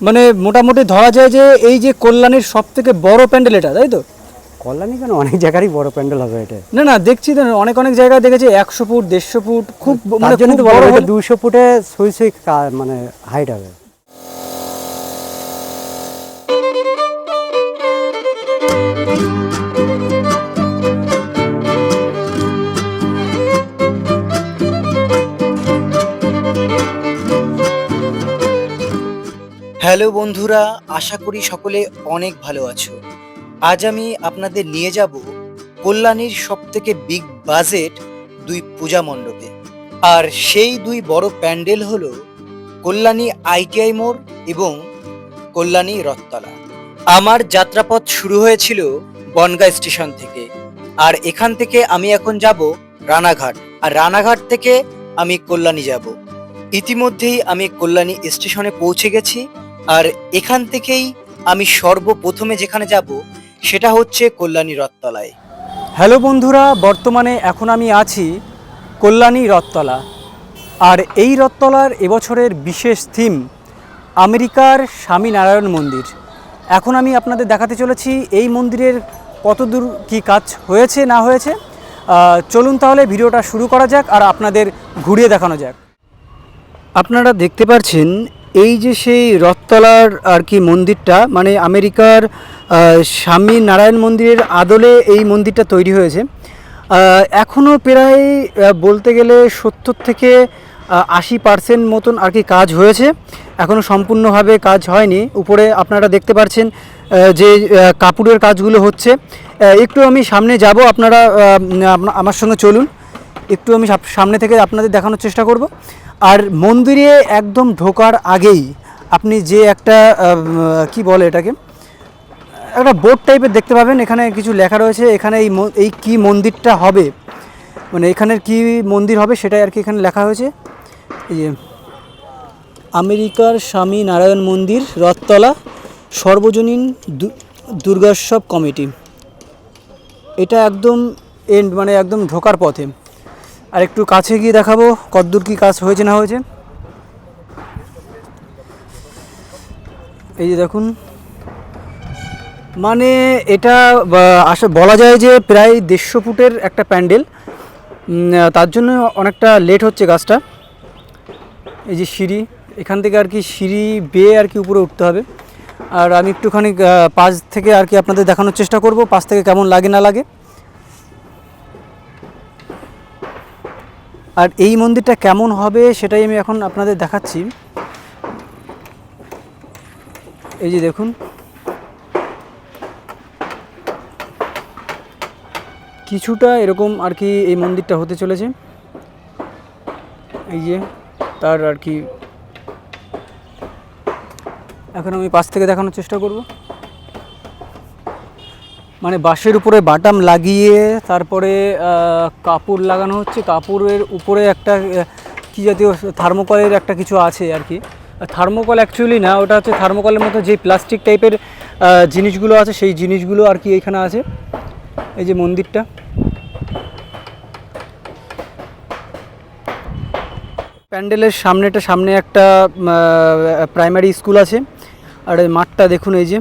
মানে মোটামুটি ধরা যায় যে এই যে কল্যাণীর সব থেকে বড় প্যান্ডেল এটা তাই তো? কল্যাণী কেন? অনেক জায়গারই বড় প্যান্ডেল হবে এটা। না না দেখছি তো অনেক অনেক জায়গায় দেখেছি একশো ফুট দেড়শো ফুট খুব মানে দুশো ফুটে সুই সুই মানে হাইট হবে। হ্যালো বন্ধুরা, আশা করি সকলে অনেক ভালো আছো। আজ আমি আপনাদের নিয়ে যাব কল্যাণীর সব থেকে বিগ বাজেট দুই পূজা মণ্ডপে। আর সেই দুই বড় প্যান্ডেল হল কল্যাণী আইটিআই মোড় এবং কল্যাণী রথতলা। আমার যাত্রাপথ শুরু হয়েছিল বনগাঁ স্টেশন থেকে। আর এখান থেকে আমি এখন যাব রানাঘাট। আর রানাঘাট থেকে আমি কল্যাণী যাব। ইতিমধ্যেই আমি কল্যাণী স্টেশনে পৌঁছে গেছি। আর এখান থেকেই আমি সর্বপ্রথমে যেখানে যাব, সেটা হচ্ছে কল্যাণী রথতলায়। হ্যালো বন্ধুরা, বর্তমানে এখন আমি আছি কল্যাণী রথতলা। আর এই রথতলার এবছরের বিশেষ থিম আমেরিকার স্বামীনারায়ণ মন্দির। এখন আমি আপনাদের দেখাতে চলেছি এই মন্দিরের কতদূর কি কাজ হয়েছে, না হয়েছে। চলুন তাহলে ভিডিওটা শুরু করা যাক আর আপনাদের ঘুরিয়ে দেখানো যাক। আপনারা দেখতে পাচ্ছেন এই যে সেই রথতলার আর কি মন্দিরটা মানে আমেরিকার স্বামী নারায়ণ মন্দিরের আদলে এই মন্দিরটা তৈরি হয়েছে। এখনও প্রায় বলতে গেলে সত্তর থেকে আশি পার্সেন্ট মতন আর কি কাজ হয়েছে। এখনও সম্পূর্ণভাবে কাজ হয়নি। উপরে আপনারা দেখতে পাচ্ছেন আহ, যে কাপড়ের কাজগুলো হচ্ছে। একটু আমি সামনে যাব আপনারা আমার সঙ্গে চলুন। একটু আমি সামনে থেকে আপনাদের দেখানোর চেষ্টা করব। আর মন্দিরে একদম ঢোকার আগেই আপনি যে একটা কি বলে এটাকে, একটা বোর্ড টাইপের দেখতে পাবেন, এখানে কিছু লেখা রয়েছে, এখানে এই এই কি মন্দিরটা হবে। মানে এখানের কি মন্দির হবে সেটাই আর কি এখানে লেখা হয়েছে। এই যে, আমেরিকার স্বামী নারায়ণ মন্দির, রথতলা, সর্বজনীন দুর্গোৎসব কমিটি। এটা একদম এন্ড মানে একদম ঢোকার পথে। আর একটু কাছে গিয়ে দেখাবো কতদূর কি কাজ হয়েছে না হয়েছে। এই যে দেখুন। মানে এটা বা, আসলে বলা যায় যে প্রায় দেড়শো ফুটের একটা প্যান্ডেল। তার জন্য অনেকটা লেট হচ্ছে গাছটা। এই যে সিঁড়ি এখান থেকে আর কি সিঁড়ি বেয়ে আর কি উপরে উঠতে হবে। আর আমি একটুখানি পাশ থেকে আর কি আপনাদের দেখানোর চেষ্টা করব পাশ থেকে কেমন লাগে না লাগে। আর এই মন্দিরটা কেমন হবে সেটাই আমি এখন আপনাদের দেখাচ্ছি। এই যে দেখুন। কিছুটা এরকম আর কি এই মন্দিরটা হতে চলেছে। এই যে তার আর কি। এখন আমি পাশ থেকে দেখানোর চেষ্টা করব। মানে বাঁশের উপরে বাটাম লাগিয়ে তারপরে কাপড় লাগানো হচ্ছে। কাপড়ের উপরে একটা কি জাতীয় থার্মোকলের একটা কিছু আছে আর কি। থার্মোকল অ্যাকচুয়ালি না, ওটা হচ্ছে থার্মোকলের মতো যে প্লাস্টিক টাইপের জিনিসগুলো আছে, সেই জিনিসগুলো আর কি এখানে আছে। এই যে মন্দিরটা। প্যান্ডেলের সামনেটা, সামনে একটা প্রাইমারি স্কুল আছে। আর মাঠটা দেখুন এই যে।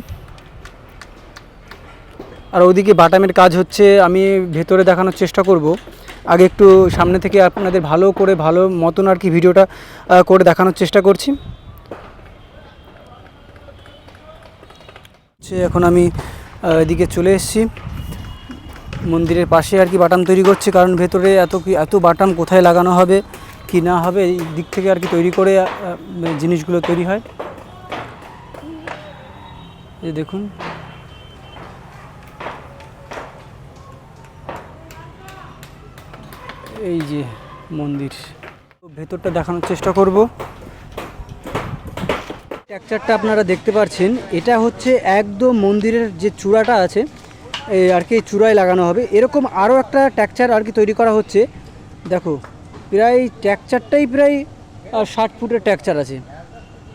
আর ওদিকে বাটামের কাজ হচ্ছে, আমি ভেতরে দেখানোর চেষ্টা করব। আগে একটু সামনে থেকে আপনাদের ভালো করে, ভালো মতন আর কি ভিডিওটা করে দেখানোর চেষ্টা করছি। এখন আমি এদিকে চলে এসেছি। মন্দিরের পাশে আর কি বাটাম তৈরি করছে, কারণ ভেতরে এত কি, এত বাটাম কোথায় লাগানো হবে, কি না হবে, এই দিক থেকে আর কি তৈরি করে জিনিসগুলো তৈরি হয়। দেখুন। এই যে মন্দির। ভেতরটা দেখানোর চেষ্টা করব। স্ট্রাকচারটা আপনারা দেখতে পাচ্ছেন এটা হচ্ছে একদম মন্দিরের যে চূড়াটা আছে আর কি চূড়ায় লাগানো হবে। এরকম আরও একটা ট্যাকচার আর কি তৈরি করা হচ্ছে। দেখো, প্রায় ট্যাকচারটাই প্রায় ষাট ফুটের ট্যাকচার আছে।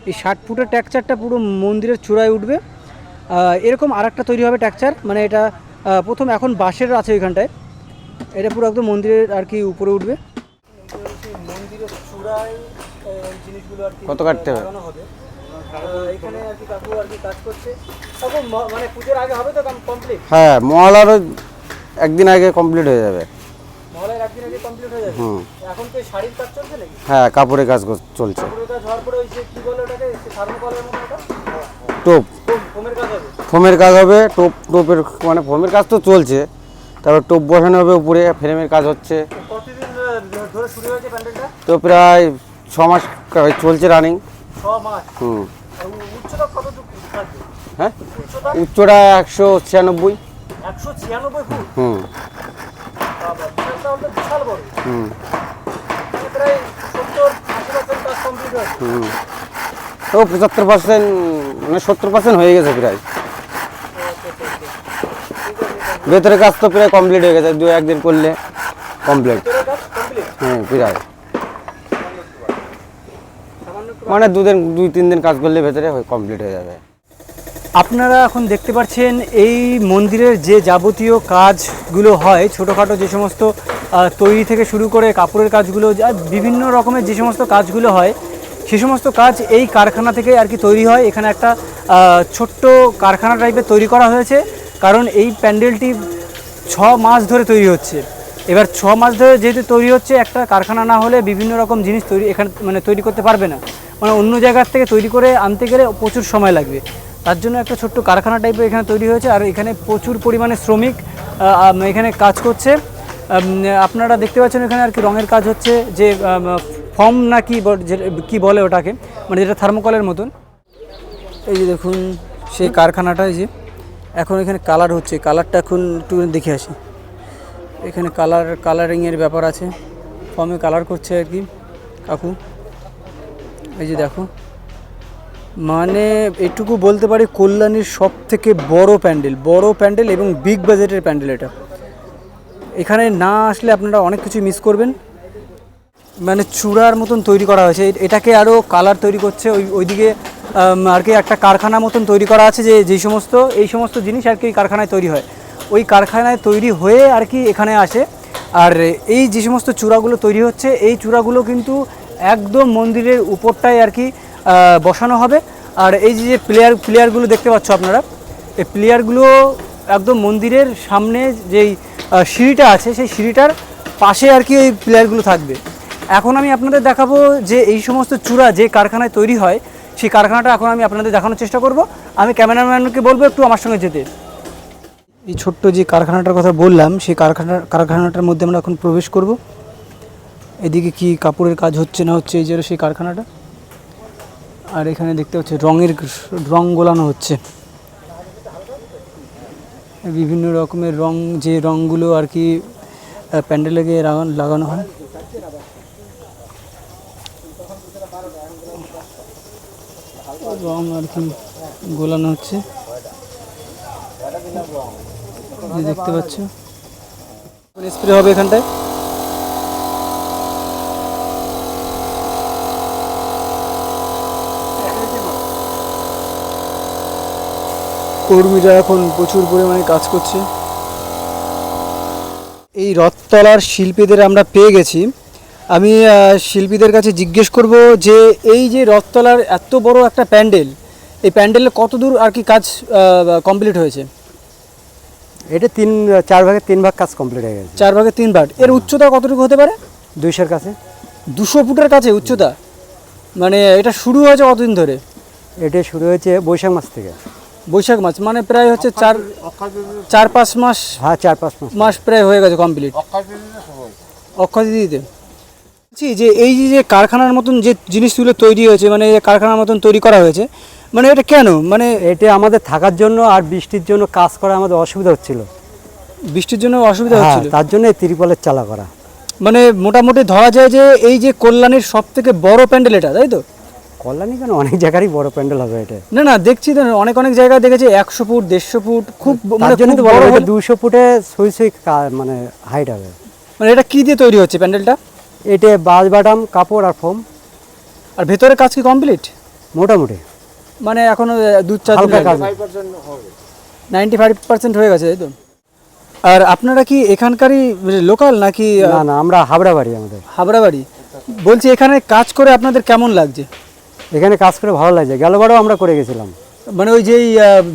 এই ষাট ফুটের ট্যাকচারটা পুরো মন্দিরের চূড়ায় উঠবে। এরকম আর একটা তৈরি হবে ট্যাকচার মানে এটা প্রথম এখন বাঁশের আছে ওইখানটায়। এটা পুরো একদম মন্দিরের আর কি উপরে উঠবে। মন্দিরের চূড়ায় জিনিসগুলো আর কি কত কাটতে হবে? এখানে আর কি কাকু আর কি কাজ করছে কাকু মানে পুজোর আগে হবে তো কমপ্লিট হ্যাঁ মহালয়ারও একদিন আগে কমপ্লিট হয়ে যাবে মহলের একদিন আগে কমপ্লিট হয়ে যাবে। হুম। এখন তো শাড়ির কাজ চলছে নাকি হ্যাঁ কাপড়ের কাজ চলছে। পুরো কাজ হওয়ার পরে ওই যে কি বলে ওটাকে থার্মোকলের মতো ওটা টোপ। ফোমের কাজ হবে। ফোমের কাজ হবে টোপ টোপের মানে ফোমের কাজ তো চলছে। তারপর টোপ বসানো হবে উপরে ফ্রেমের কাজ হচ্ছে। তো প্রায় ছ মাস চলছে রানিং হুম। হ্যাঁ? উচ্চটা একশো ছিয়ানব্বই। হুম। হুম। হুম। তো পঁচাত্তর পার্সেন্ট মানে সত্তর পার্সেন্ট হয়ে গেছে প্রায়। ভেতরের কাজ তো প্রায় কমপ্লিট হয়ে গেছে দু একদিন করলে কমপ্লিট হ্যাঁ প্রায়। মানে দুদিন দুই তিন দিন কাজ করলে ভেতরে কমপ্লিট হয়ে যাবে। আপনারা এখন দেখতে পাচ্ছেন এই মন্দিরের যে যাবতীয় কাজগুলো হয় ছোটোখাটো যে সমস্ত তৈরি থেকে শুরু করে কাপড়ের কাজগুলো যা বিভিন্ন রকমের যে সমস্ত কাজগুলো হয় সে সমস্ত কাজ এই কারখানা থেকে আর কি তৈরি হয়। এখানে একটা ছোট্ট কারখানা টাইপের তৈরি করা হয়েছে। কারণ এই প্যান্ডেলটি ছ মাস ধরে তৈরি হচ্ছে। এবার ছ মাস ধরে যেহেতু তৈরি হচ্ছে, একটা কারখানা না হলে বিভিন্ন রকম জিনিস তৈরি এখানে মানে তৈরি করতে পারবে না। মানে অন্য জায়গার থেকে তৈরি করে আনতে গেলে প্রচুর সময় লাগবে। তার জন্য একটা ছোট্ট কারখানা টাইপের এখানে তৈরি হয়েছে, আর এখানে প্রচুর পরিমাণে শ্রমিক এখানে কাজ করছে। আপনারা দেখতে পাচ্ছেন এখানে আর কি রঙের কাজ হচ্ছে, যে ফর্ম না কি কি বলে ওটাকে মানে যেটা থার্মোকলের মতন। এই যে দেখুন, সেই কারখানাটা, এই যে। এখন এখানে কালার হচ্ছে কালারটা এখন একটু দেখে আসি। এখানে কালার কালারিংয়ের ব্যাপার আছে। ফর্মে কালার করছে আর কি, কাকু। এই যে দেখো। মানে এটুকু বলতে পারি কল্যাণীর সব থেকে বড় প্যান্ডেল বড় প্যান্ডেল এবং বিগ বাজেটের প্যান্ডেল এটা। এখানে না আসলে আপনারা অনেক কিছু মিস করবেন। মানে চূড়ার মতন তৈরি করা হয়েছে। এটাকে আরও কালার তৈরি করছে। ওই ওইদিকে আর কি একটা কারখানা মতন তৈরি করা আছে যে যেই সমস্ত, এই সমস্ত জিনিস আর কি কারখানায় তৈরি হয়। ওই কারখানায় তৈরি হয়ে আর কি এখানে আসে। আর এই যে সমস্ত চূড়াগুলো তৈরি হচ্ছে, এই চূড়াগুলো কিন্তু একদম মন্দিরের উপরটায় আর কি বসানো হবে। আর এই যে যে প্লেয়ার, প্লেয়ারগুলো দেখতে পাচ্ছ আপনারা, এই প্লেয়ারগুলো একদম মন্দিরের সামনে যেই সিঁড়িটা আছে, সেই সিঁড়িটার পাশে আর কি ওই প্লেয়ারগুলো থাকবে। এখন আমি আপনাদের দেখাবো যে এই সমস্ত চূড়া যে কারখানায় তৈরি হয় সেই কারখানাটা এখন আমি আপনাদের দেখানোর চেষ্টা করব। আমি ক্যামেরাম্যানকে বলব একটু আমার সঙ্গে যেতে। এই ছোট্ট যে কারখানাটার কথা বললাম, সেই কারখানা, কারখানাটার মধ্যে আমরা এখন প্রবেশ করব। এদিকে কি কাপড়ের কাজ হচ্ছে না হচ্ছে এই যে সেই কারখানাটা? আর এখানে দেখতে হচ্ছে রঙের রং গোলানো হচ্ছে। বিভিন্ন রকমের রং, যে রঙগুলো আর কি প্যান্ডেলে গিয়ে লাগানো লাগানো হয়। রং আর কি গোলানো হচ্ছে। দেখতে পাচ্ছ। স্প্রে হবে এখানটায়? কর্মীরা এখন প্রচুর পরিমাণে কাজ করছে। এই রথতলার শিল্পীদের আমরা পেয়ে গেছি। আমি শিল্পীদের কাছে জিজ্ঞেস করব যে এই যে রথতলার এত বড় একটা প্যান্ডেল এই প্যান্ডেলের কত দূর আর কি কাজ কমপ্লিট হয়েছে? এটা তিন চার ভাগের তিন ভাগ কাজ কমপ্লিট হয়ে গেছে। চার ভাগে তিন ভাগ। এর উচ্চতা কতটুকু হতে পারে? দুইশোর কাছে। দুশো ফুটের কাছে উচ্চতা? মানে এটা শুরু হয়েছে কতদিন ধরে? এটা শুরু হয়েছে বৈশাখ মাস থেকে। বৈশাখ মাস মানে প্রায় হচ্ছে চার চার পাঁচ মাস হ্যাঁ চার পাঁচ মাস। মাস প্রায় হয়ে গেছে কমপ্লিট অক্ষয় দিদিতে যে এই যে কারখানার মতন যে জিনিসগুলো তৈরি হয়েছে মানে কারখানার মতন তৈরি করা হয়েছে মানে এটা কেন? মানে এটা আমাদের থাকার জন্য আর বৃষ্টির জন্য কাজ করা আমাদের অসুবিধা হচ্ছিল। বৃষ্টির জন্য অসুবিধা হ্যাঁ হচ্ছিল? তার জন্য এই ত্রিপলের চালা করা। মানে মোটামুটি ধরা যায় যে এই যে কল্যাণীর সব থেকে বড় প্যান্ডেল এটা তাই তো? কল্যাণী কেন? অনেক জায়গারই বড় প্যান্ডেল হবে এটা। না না দেখছি তো অনেক অনেক জায়গায় দেখেছি একশো ফুট দেড়শো ফুট খুব মানে জন্য তো বড় দুশো ফুটে সুই সুই মানে হাইট হবে। মানে এটা কি দিয়ে তৈরি হচ্ছে প্যান্ডেলটা? এটা বাজ বাটাম কাপড় আর ফোম। আর ভেতরে কাজ কি কমপ্লিট মোটামুটি। মানে এখনও দু চার নাইনটি ফাইভ পার্সেন্ট হয়ে গেছে তাই তো। আর আপনারা কি এখানকারই লোকাল নাকি না না আমরা হাবড়া বাড়ি আমাদের। হাবড়া বাড়ি বলছি এখানে কাজ করে আপনাদের কেমন লাগছে? এখানে কাজ করে ভালো লাগছে। গেলবারও আমরা করে গেছিলাম। মানে ওই যে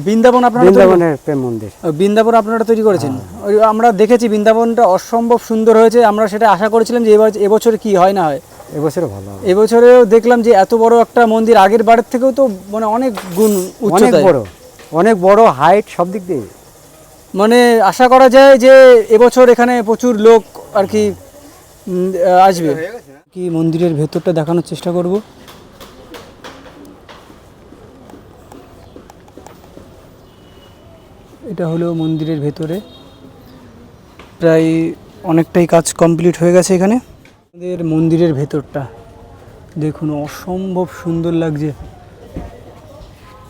বৃন্দাবন আপনারা বৃন্দাবনের প্রেম মন্দির। বৃন্দাবন আপনারা তৈরি করেছেন? ওই আমরা দেখেছি বৃন্দাবনটা অসম্ভব সুন্দর হয়েছে আমরা সেটা আশা করেছিলাম যে এবার এবছর কি হয় না হয়। এবছরে ভালো এবছরেও দেখলাম যে এত বড় একটা মন্দির আগের বারের থেকেও তো মানে অনেক গুণ অনেক বড় অনেক বড় হাইট সব দিক দিয়ে। মানে আশা করা যায় যে এবছর এখানে প্রচুর লোক আর কি আসবে। কি মন্দিরের ভেতরটা দেখানোর চেষ্টা করব? এটা হলো মন্দিরের ভেতরে। প্রায় অনেকটাই কাজ কমপ্লিট হয়ে গেছে এখানে। আমাদের মন্দিরের ভেতরটা দেখুন, অসম্ভব সুন্দর লাগছে।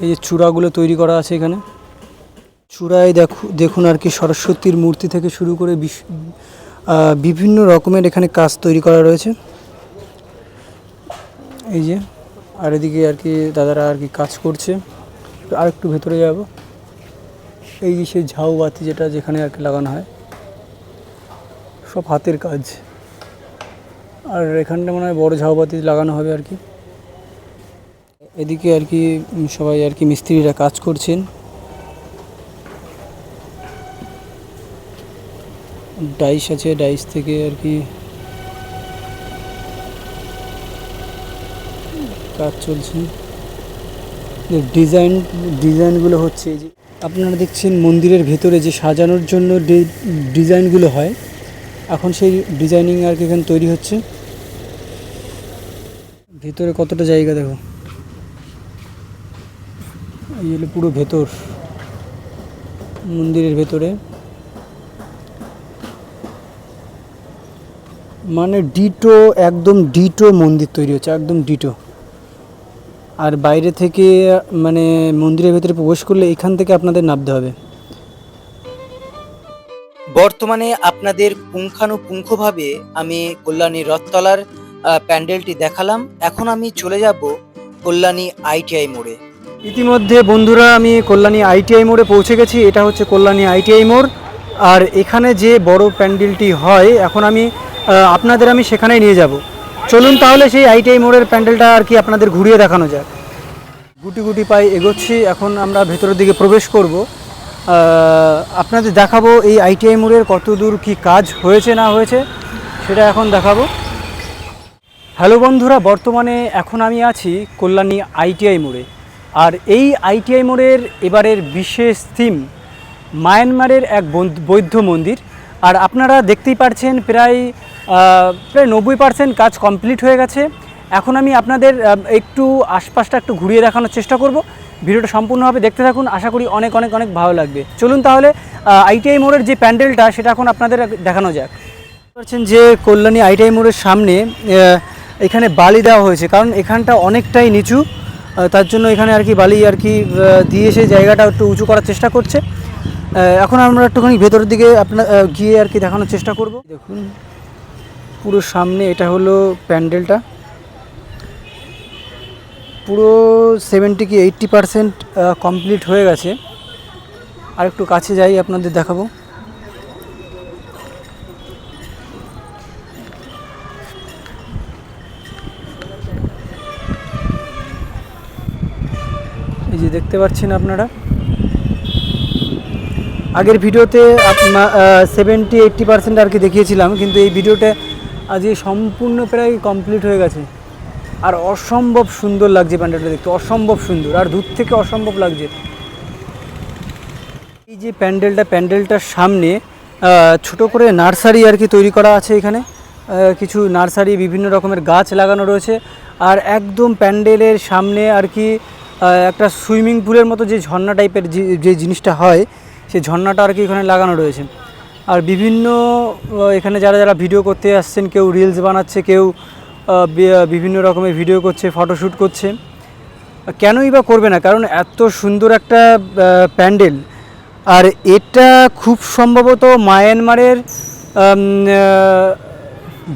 এই যে চূড়াগুলো তৈরি করা আছে এখানে। চূড়ায় দেখু, দেখুন আর কি সরস্বতীর মূর্তি থেকে শুরু করে বিভিন্ন রকমের এখানে কাজ তৈরি করা রয়েছে। এই যে, আর এদিকে আর কি দাদারা আর কি কাজ করছে। আর একটু ভেতরে যাব। এই সেই ঝাউবাতি যেটা যেখানে আর কি লাগানো হয়, সব হাতের কাজ। আর এখানটা মনে হয় বড় ঝাউবাতি লাগানো হবে আর কি। এদিকে আর কি সবাই আর কি মিস্ত্রিরা কাজ করছেন। ডাইস আছে, ডাইস থেকে আর কি কাজ চলছে। ডিজাইন, ডিজাইনগুলো হচ্ছে এই যে আপনারা দেখছেন মন্দিরের ভেতরে যে সাজানোর জন্য ডিজাইনগুলো হয়। এখন সেই ডিজাইনিং আর কি এখানে তৈরি হচ্ছে। ভেতরে কতটা জায়গা দেখো? এই হলো পুরো ভেতর, মন্দিরের ভেতরে। মানে ডিটো, একদম ডিটো মন্দির তৈরি হচ্ছে, একদম ডিটো। আর বাইরে থেকে মানে মন্দিরের ভেতরে প্রবেশ করলে এখান থেকে আপনাদের নামতে হবে। বর্তমানে আপনাদের পুঙ্খানুপুঙ্খভাবে আমি কল্যাণী রথতলার প্যান্ডেলটি দেখালাম। এখন আমি চলে যাব কল্যাণী আইটিআই মোড়ে। ইতিমধ্যে বন্ধুরা আমি কল্যাণী আইটিআই মোড়ে পৌঁছে গেছি। এটা হচ্ছে কল্যাণী আইটিআই মোড়। আর এখানে যে বড় প্যান্ডেলটি হয় এখন আমি আপনাদের আমি সেখানেই নিয়ে যাব। চলুন তাহলে সেই আইটিআই মোড়ের প্যান্ডেলটা আর কি আপনাদের ঘুরিয়ে দেখানো যাক। গুটি গুটি পাই এগোচ্ছি, এখন আমরা ভেতরের দিকে প্রবেশ করব। আপনাদের দেখাবো এই আইটিআই মোড়ের কত দূর কী কাজ হয়েছে না হয়েছে, সেটা এখন দেখাবো। হ্যালো বন্ধুরা, বর্তমানে এখন আমি আছি কল্যাণী আইটিআই মোড়ে। আর এই আইটিআই মোড়ের এবারের বিশেষ থিম মায়ানমারের এক বৌদ্ধ- মন্দির। আর আপনারা দেখতেই পাচ্ছেন প্রায় প্রায় নব্বই পার্সেন্ট কাজ কমপ্লিট হয়ে গেছে। এখন আমি আপনাদের একটু আশপাশটা একটু ঘুরিয়ে দেখানোর চেষ্টা করব। ভিডিওটা সম্পূর্ণভাবে দেখতে থাকুন, আশা করি অনেক অনেক অনেক ভালো লাগবে। চলুন তাহলে আইটিআই মোড়ের যে প্যান্ডেলটা, সেটা এখন আপনাদের দেখানো যাক। পারছেন যে কল্যাণী আইটিআই মোড়ের সামনে এখানে বালি দেওয়া হয়েছে। কারণ এখানটা অনেকটাই নিচু তার জন্য এখানে আর কি বালি আর কি দিয়ে সেই জায়গাটা একটু উঁচু করার চেষ্টা করছে। এখন আমরা একটুখানি ভেতরের দিকে আপনার গিয়ে আর কি দেখানোর চেষ্টা করব। দেখুন। পুরো সামনে এটা হলো প্যান্ডেলটা। পুরো সেভেন্টি কি এইট্টি পারসেন্ট কমপ্লিট হয়ে গেছে। আর একটু কাছে যাই, আপনাদের দেখাবো। এই যে দেখতে পাচ্ছেন আপনারা। আগের ভিডিওতে সেভেন্টি এইট্টি পার্সেন্ট আর কি দেখিয়েছিলাম, কিন্তু এই ভিডিওটা আজকে সম্পূর্ণ প্রায় কমপ্লিট হয়ে গেছে। আর অসম্ভব সুন্দর লাগছে প্যান্ডেলটা দেখতে, অসম্ভব সুন্দর, আর দূর থেকে অসম্ভব লাগছে। এই যে প্যান্ডেলটা, প্যান্ডেলটার সামনে ছোট করে নার্সারি আর কি তৈরি করা আছে এখানে। কিছু নার্সারি, বিভিন্ন রকমের গাছ লাগানো রয়েছে। আর একদম প্যান্ডেলের সামনে আর কি একটা সুইমিং পুলের মতো যে ঝর্ণা টাইপের যে যে জিনিসটা হয় সেই ঝর্ণাটা আর কি এখানে লাগানো রয়েছে। আর বিভিন্ন এখানে যারা যারা ভিডিও করতে আসছেন, কেউ রিলস বানাচ্ছে, কেউ বিভিন্ন রকমের ভিডিও করছে ফটোশ্যুট করছে, কেনই বা করবে না? কারণ এত সুন্দর একটা প্যান্ডেল। আর এটা খুব সম্ভবত মায়ানমারের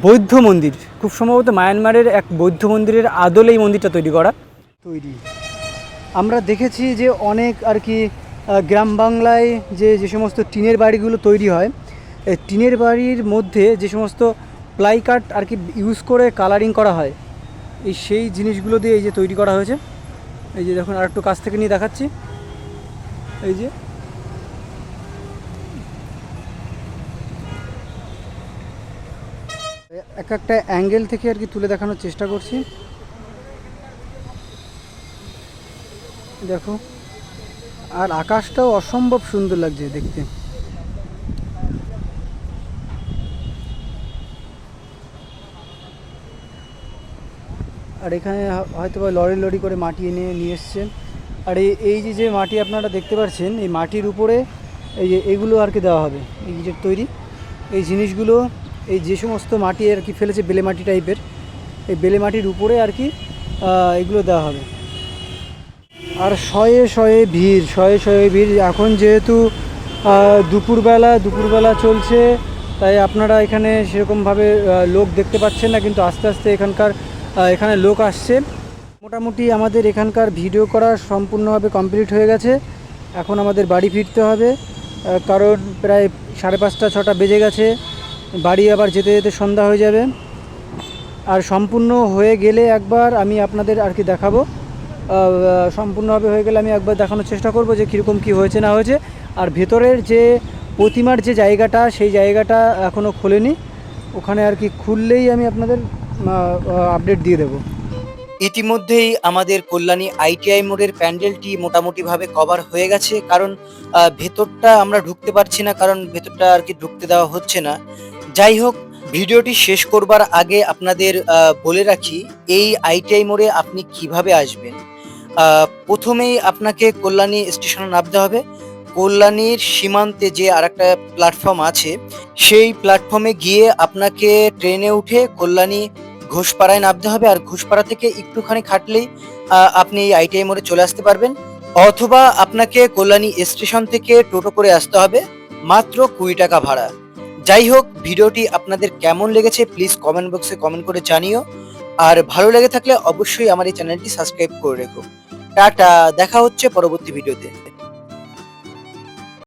বৌদ্ধ মন্দির। খুব সম্ভবত মায়ানমারের এক বৌদ্ধ মন্দিরের আদলে এই মন্দিরটা তৈরি করা। তৈরি। আমরা দেখেছি যে অনেক আর কি গ্রাম বাংলায় যে যে সমস্ত টিনের বাড়িগুলো তৈরি হয়, এই টিনের বাড়ির মধ্যে যে সমস্ত প্লাই কাট আর কি ইউজ করে কালারিং করা হয়, এই সেই জিনিসগুলো দিয়ে এই যে তৈরি করা হয়েছে। এই যে দেখুন আর একটু কাছ থেকে নিয়ে দেখাচ্ছি। এই যে এক একটা অ্যাঙ্গেল থেকে আর কি তুলে দেখানোর চেষ্টা করছি। দেখো। আর আকাশটাও অসম্ভব সুন্দর লাগছে দেখতে। আর এখানে হয়তো বা লরি লরি করে মাটি এনে নিয়ে এসছেন। আর এই এই যে যে মাটি আপনারা দেখতে পাচ্ছেন, এই মাটির উপরে এই যে এগুলো আর কি দেওয়া হবে, এই যে তৈরি। এই জিনিসগুলো, এই যে সমস্ত মাটি আর কি ফেলেছে বেলে মাটি টাইপের এই বেলে মাটির উপরে আর কি এগুলো দেওয়া হবে। আর শয়ে শয়ে ভিড়, শয়ে শয়ে ভিড়। এখন যেহেতু দুপুরবেলা দুপুরবেলা চলছে, তাই আপনারা এখানে সেরকমভাবে লোক দেখতে পাচ্ছেন না, কিন্তু আস্তে আস্তে এখানকার এখানে লোক আসছে। মোটামুটি আমাদের এখানকার ভিডিও করা সম্পূর্ণভাবে কমপ্লিট হয়ে গেছে। এখন আমাদের বাড়ি ফিরতে হবে কারণ প্রায় সাড়ে পাঁচটা, ছটা বেজে গেছে। বাড়ি আবার যেতে যেতে সন্ধ্যা হয়ে যাবে। আর সম্পূর্ণ হয়ে গেলে একবার আমি আপনাদের আর কি দেখাবো। সম্পূর্ণভাবে হয়ে গেলে আমি একবার দেখানোর চেষ্টা করব যে কীরকম কী হয়েছে না হয়েছে। আর ভেতরের যে প্রতিমার যে জায়গাটা, সেই জায়গাটা এখনও খোলেনি। ওখানে আর কি খুললেই আমি আপনাদের আপডেট দিয়ে দেবো। ইতিমধ্যেই আমাদের কল্যাণী আইটিআই মোড়ের প্যান্ডেলটি মোটামুটিভাবে কভার হয়ে গেছে। কারণ ভেতরটা আমরা ঢুকতে পারছি না, কারণ ভেতরটা আর কি ঢুকতে দেওয়া হচ্ছে না। যাই হোক, ভিডিওটি শেষ করবার আগে আপনাদের বলে রাখি, এই আইটিআই মোড়ে আপনি কীভাবে আসবেন? প্রথমেই আপনাকে কল্যাণী স্টেশনে নামতে হবে। কল্যাণীর সীমান্তে যে আর একটা প্ল্যাটফর্ম আছে, সেই প্ল্যাটফর্মে গিয়ে আপনাকে ট্রেনে উঠে কল্যাণী ঘোষপাড়ায় নামতে হবে। আর ঘোষপাড়া থেকে একটুখানি খাটলেই আপনি এই আইটিআই মোড়ে চলে আসতে পারবেন। অথবা আপনাকে কল্যাণী স্টেশন থেকে টোটো করে আসতে হবে, মাত্র কুড়ি টাকা ভাড়া। যাই হোক, ভিডিওটি আপনাদের কেমন লেগেছে প্লিজ কমেন্ট বক্সে কমেন্ট করে জানিও। আর ভালো লেগে থাকলে অবশ্যই আমার এই চ্যানেলটি সাবস্ক্রাইব করে রেখো। টাটা, দেখা হচ্ছে পরবর্তী ভিডিওতে।